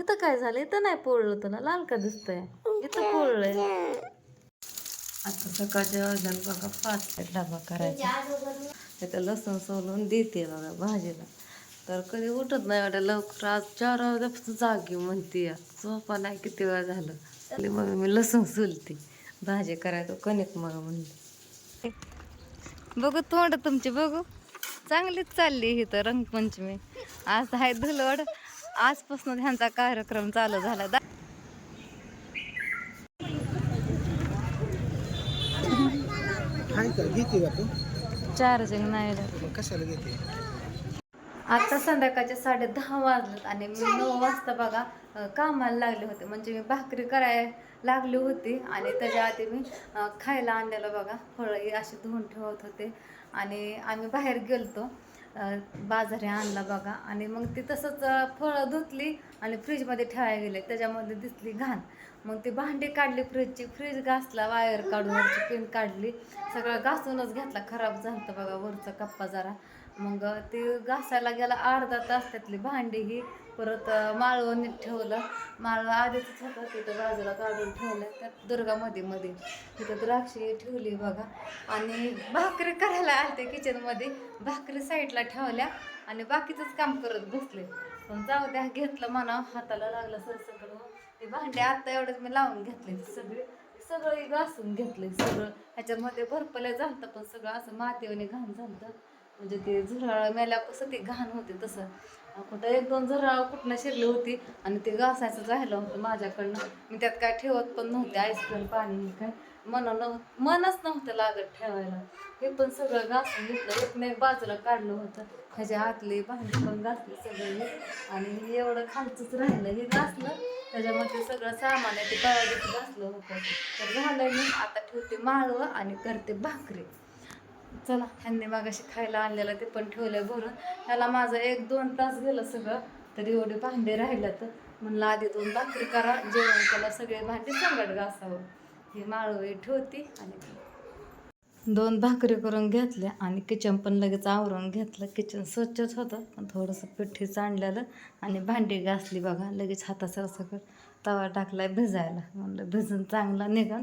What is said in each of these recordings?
इथं काय झालं? इथं नाही पोळलं तुला. लाल का दिसतंय? इथं पोळलंय. आता सकाळच्या वाजल्यात बघा पाच डबा करायचा. इथं लसूण सोलून देते बघा भाजीला. तर कधी उठत नाही वाटत लवकर. आज चार वाजल्यापासून जागी म्हणते. या. झोपा नाही किती वेळ झालं. मग मी लसूण सोलते. भाजी करायचं कणिक मग म्हणली. बघू तोंड तुमची बघू. चांगलीच चालली ही तर रंगपंचमी. आज आहे धुलवड. आजपासून ह्यांचा कार्यक्रम चालू झाला. चार्जिंग नाही आता संध्याकाळचे साडे दहा वाजलेत आणि मी नऊ वाजता बघा कामाला लागले होते. म्हणजे मी भाकरी करायला लागली होती आणि त्याच्या आधी मी खायला आणलेलं बघा. फळं अशी धुवून ठेवत होते. आणि आम्ही बाहेर गेलतो. बाजारी आणला बघा. आणि मग ती तसंच फळं धुतली आणि फ्रीजमध्ये ठेवायला गेले. त्याच्यामध्ये दिसली घाण. मग ते भांडी काढली फ्रीजची फ्रीज घासला वायर काढून वरची पेंट काढली. सगळं घासूनच घेतला खराब झालं बघा वरचा कप्पा जरा. मग ते घासायला गेला अर्धा तास त्यातली भांडी ही. परत माळवं नीट ठेवलं. माळवं आधीच होतं तिथं बाजूला काढून ठेवलं त्यात दुर्गामध्ये मध्ये तिथं द्राक्षे ठेवली बघा. आणि भाकरी करायला आलते किचनमध्ये भाकरी साईडला ठेवल्या आणि बाकीचंच काम करत बसले. पण जाऊ द्या घेतलं म्हणा हाताला लागलं सरसर ते भांडे आता एवढंच मी लावून घेतले सगळे. सगळं घासून घेतले सगळं. ह्याच्यामध्ये भरपल्या झालं पण सगळं असं मातीवने घाण झालं म्हणजे ते झुराळ मेल्या कसं ते घाण होते तसं. कुठं एक दोन झुराळ कुठनं शिरली होती आणि ते घासायचं राहिलं होतं माझ्याकडनं. मी त्यात काय ठेवत पण नव्हते आईस्क्रीम पाणी हे काय. मन नव्ह मनच नव्हतं लागत ठेवायला. हे पण सगळं घासून घेतलं. एक नाही बाजूला काढलं होतं. ह्याच्या आतले भांडी पण घासली सगळे. आणि एवढं खालचंच राहिलं. हे घासलं. त्याच्यामध्ये सगळं सामान आहे ते पळायचं घासलं होतं. तर झालं मी आता ठेवते माळवं आणि करते भाकरी. चला ह्यांनी मागाशी खायला आणलेलं ते पण ठेवलं भरून. ह्याला माझं एक दोन तास गेलं सगळं तरी एवढे भांडे राहिलं तर म्हणलं आधी दोन भाकरी करा जेवण त्याला सगळे भांडे संगट घासावं. हे माळवे ठेवते आणि दोन भाकरी करून घेतल्या आणि किचन पण लगेच आवरून घेतलं. किचन स्वच्छच होतं पण थोडंसं पिठी चांडलेलं आणि भांडी घासली बघा. लगेच हातासर सगळं तवा टाकलाय भिजायला. म्हणलं भिजून चांगला निघन.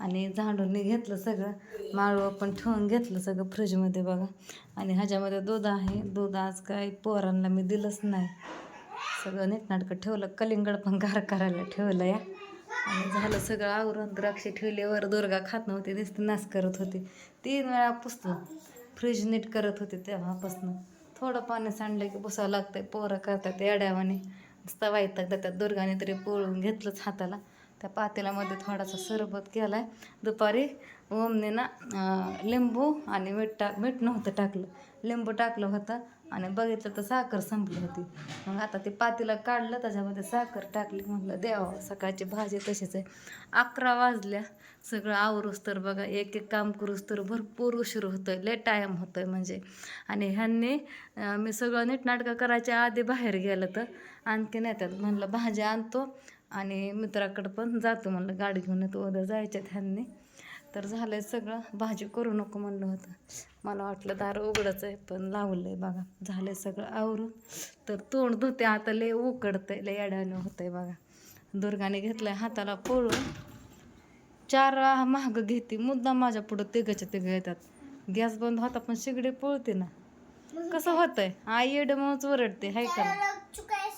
आणि झाडून घेतलं सगळं. माळवं पण ठेवून घेतलं सगळं फ्रीजमध्ये बघा. आणि ह्याच्यामध्ये दूध आहे. दूध आज काय पोरांना मी दिलंच नाही. सगळं नीटनाटकं ठेवलं. कलिंगड पण गार करायला ठेवलं या. आणि झालं सगळं आवरून द्राक्षे ठेवले वर दुर्गा खात नव्हती दिसते नास करत होती. तीन वेळा पुसलं. फ्रीज नीट करत होते तेव्हापासून. थोडं पाणी सांडलं की पुसावं लागतंय. पोरं करतात येड्यावाने नुसता वाईट देतात दुर्गाने तरी पोळून घेतलंच हाताला. त्या पातेल्यामध्ये थोडासा सरबत केला आहे दुपारी ओमने ना लिंबू आणि मीठ टाक मीठ नव्हतं टाकलं. लिंबू टाकलं होतं आणि बघितलं तर साखर संपली होती. मग आता ते पातीला काढलं त्याच्यामध्ये साखर टाकली. म्हटलं द्यावं सकाळची भाजी तशीच आहे. अकरा वाजल्या. सगळं आवरूस तर बघा एक एक काम करूस तर भरपूर उशीर होतोय. लय टाईम होतोय म्हणजे. आणि ह्यांनी मी सगळं नीटनाटकं करायच्या आधी बाहेर गेलं तर आणखी त्यात म्हणलं भाजी आणतो. आणि मित्राकडं पण जातो म्हणलं गाडी घेऊन येतो उद्या जायच्या ह्यांनी. तर झालं आहे सगळं भाजी करू नको म्हणलं होतं. मला वाटलं दार उघडंच आहे पण लावलं आहे बघा. झालं आहे सगळं आवरून. तर तोंड धुते आता लय उकडतं लय अडाणं आहे बघा. दुर्गाने घेतलंय हाताला पोळून. चार महाग घेते मुद्दा माझ्या पुढं तिघाच्या तिघ येतात. गॅस बंद होता पण शिगडी पळते ना. कसं होतंय? आई येड ओरडते हाय का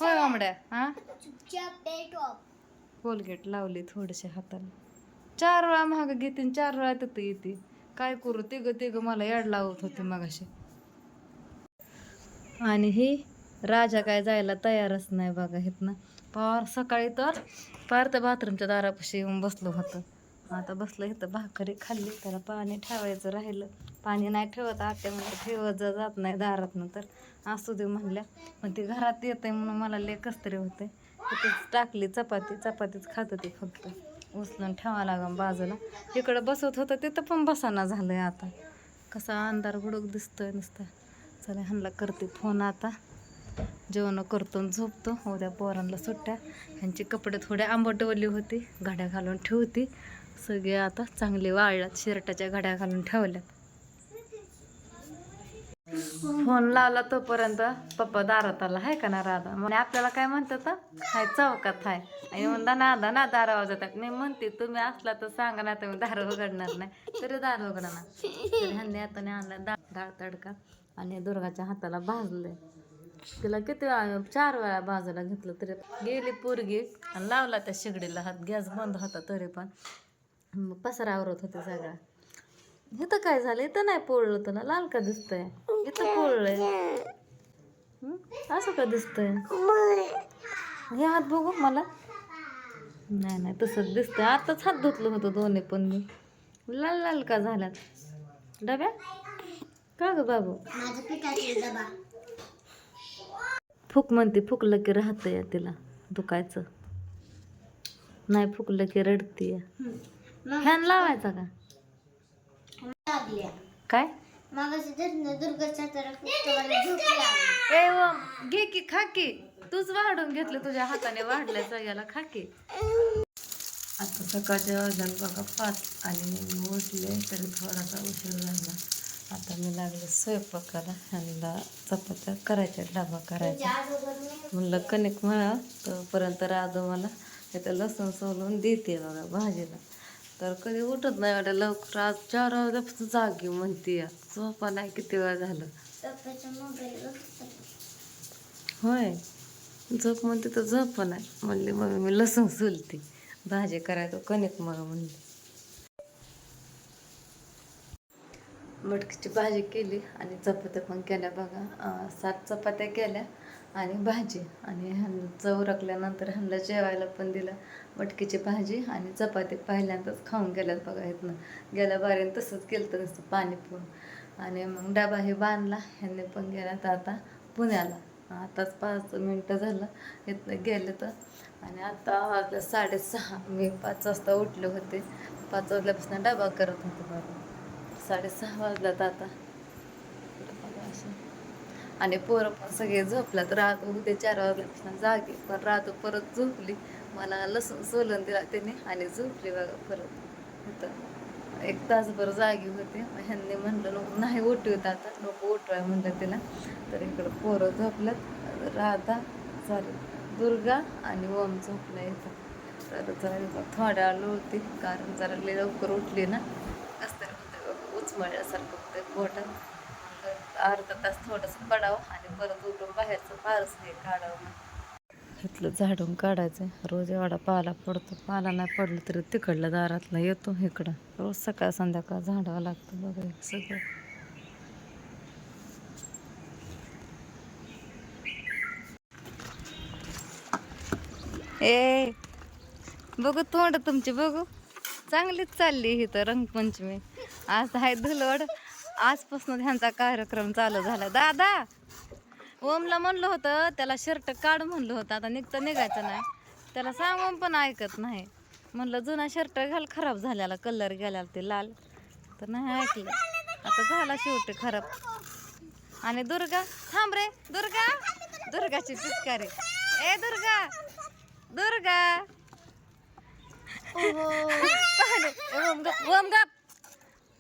होय हा? कोलगेट लावली थोडेसे हाताला. चार वेळा महाग घेते आणि चार वेळा तिथं येते. काय करू तिघ तिघ मला याड लावत होते मगाशी. आणि ही राजा काय जायला तयारच नाही बघा ना. पार सकाळी तर पार त्या बाथरूमच्या दारापाशी येऊन बसलो होतं. आता बसलं इथं भाकरी खाल्ली त्याला पाणी ठेवायचं राहिलं. पाणी नाही ठेवत आत्या म्हणजे ठेवत जात नाही दारातनं तर. असू दे म्हणल्या. पण ती घरात येते म्हणून मला लेकच तरी होते तिथेच टाकली चपाती चपातीच खात होती फक्त. उचलून ठेवा लागं बाजूला. इकडं बसत होतं तिथं पण बसाना झालंय आता. कसा अंधार गुडूक दिसतोय नुसता. चला ह्यांना करते फोन आता. जेवण करतो आणि झोपतो. उद्या पोरांना सुट्ट्या. ह्यांचे कपडे थोडे आंबटवली होती. घड्या घालून ठेवती. सगळे आता चांगले वाळल्यात शिरटाच्या घड्या घालून ठेवल्यात. फोन लावला तोपर्यंत पप्पा दारात आला हाय का ना राधा? म्हणे आपल्याला काय म्हणतात? हाय चौकात हाय. आणि म्हणता नादा ना दारा वाजवतात. मी म्हणते तुम्ही असला तर सांगा ना तुम्ही दार उघडणार नाही. तरी दार उघडणार. ह्यांनी आता आणला डाळ तडका आणि दुर्गाच्या हाताला भाजलंय. तिला किती वेळा चार वेळा बाजूला घेतलं तरी. गेली पोरगी आणि लावला त्या शेगडीला हात. गॅस बंद होता तरी पण. मग पसारा आवरत होते सगळा. इथं काय झालं? इथं नाही पोळलं तुला लाल का दिसतंय? इथं पोळलंय? असं का दिसतंय? हे हात बघू मला. नाही नाही तसंच दिसतंय. आताच हात धुतलं होतं दोन्ही पण मी. लाल लाल का झाल्यात? डब्या? का ग बाबू? फुक म्हणते फुकलं की राहतं या तिला दुखायचं. नाही फुकलं की रडती फॅन लावायचा का? काय? ए ओम, घे की खा की. तूच वाढून घेतलं तुझ्या हाताने वाढल्या सगळ्याला खा की. आता सकाळच्या वाजल्यात बघा पाच आणि मी उठले तरी थोडासा उशीर झाला. आता मी लागले स्वयंपाकाला ह्यांना चपात्या करायच्या डबा करायचा. म्हणलं कणिक म्हणा तोपर्यंत राधू मला इथं लसूण सोलून देते बघा भाजीला. तर कधी उठत नाही वाटत. लवकर आज चार वाजल्यापासून जागी म्हणते झोपा नाही किती वेळ झालं. होय. झोप म्हणते तर झोप नाही. म्हणली मग मी लसूण सोलते. भाजी करायचं कणिक मग म्हणली. मटकीची भाजी केली आणि चपात्या पण केल्या बघा. सात चपात्या केल्या. आणि भाजी. आणि ह्यांना चव रकल्यानंतर ह्यांना जेवायला पण दिलं. मटकीची भाजी आणि चपाती पहिल्यांदाच खाऊन गेल्यात बघा इथनं. गेल्या बारीन तसंच केलं तर नुसतं पाणी आणि मग डबा हे बांधला. ह्यांनी पण गेल्यात आता पुण्याला. आताच पाच मिनटं झालं. इथनं गेले तर. आणि आता वाजलं साडेसहा. मी पाच वाजता उठले होते. पाच वाजल्यापासून डबा करत होते बघा साडेसहा वाजल्यात आता. आणि पोरं पण सगळे तर राहत उद्या चार वाजल्यापासून जागी. पण राहतो परत झोपली. मला लसूण सोलून दिला त्याने आणि झोपली बघा परत. होतं एक तासभर जागी होते. मग ह्यांनी म्हणलं नको नाही उठवत आता. नको उठवाय म्हणलं तिला. तर इकडं पोरं झोपल्यात. राधा चालेल दुर्गा आणि ओम झोपला येतात तर जरा थोड्या वेळ होती कारण जरा लई लवकर उठली ना. कसं तरी होतं उचमळल्यासारखं होतं पोटात अर्धा तास थोडंसं पडावं आणि परत उठून बाहेरचं फारच हे काढावं इथलं झाडून काढायचं रोज एवढा पाला पडतो. पाला नाही पडलं तरी तिकडल्या दारातला येतो इकडं. रोज सकाळ संध्याकाळ झाडावं लागतं बघा सगळं. ए बघू तोंड तुमची बघू. चांगलीच चालली इथं रंगपंचमी. आज आहे धुलवड. आजपासून ह्यांचा कार्यक्रम चालू झाला. दादा ओमला म्हणलं होतं त्याला शर्ट काढ म्हणलं होतं. आता निघतं निघायचं नाही. त्याला सांगून पण ऐकत नाही. म्हणलं जुना शर्ट घाल खराब झालेला कलर गेलेला ते लाल. तर नाही ऐकलं. आता झाला शेवटी खराब. आणि दुर्गा थांब रे. दुर्गा दुर्गाची पिचकारी. ए दुर्गा. दुर्गा. ओम गप ओम गप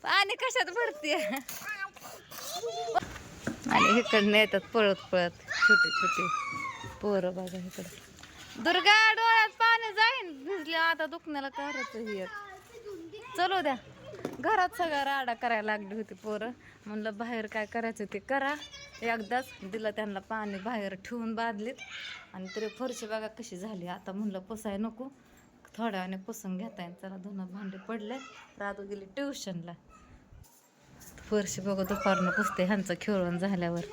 पाणी कशात भरते? आणि इकडनं येतात पळत पळत. छोटे छोटे पोरं बघा इकडं. दुर्गा डोळ्यात पाणी जाईन. भिजले आता दुखण्याला कारच ही. चलू द्या. घरात सगळा राडा करायला लागली होती पोरं. म्हणलं बाहेर काय करायचं ते करा. एकदाच दिलं त्यांना पाणी बाहेर ठेवून बादलीत. आणि तरी फरशी बघा कशी झाली. आता म्हणलं पुसाय नको. थोड्या वेळाने पुसून घेता येईल. चला धुणं भांडे पडले राधू गेली ट्युशनला फरशी बघा दुपारनं पुसते ह्यांचं खेळून झाल्यावर.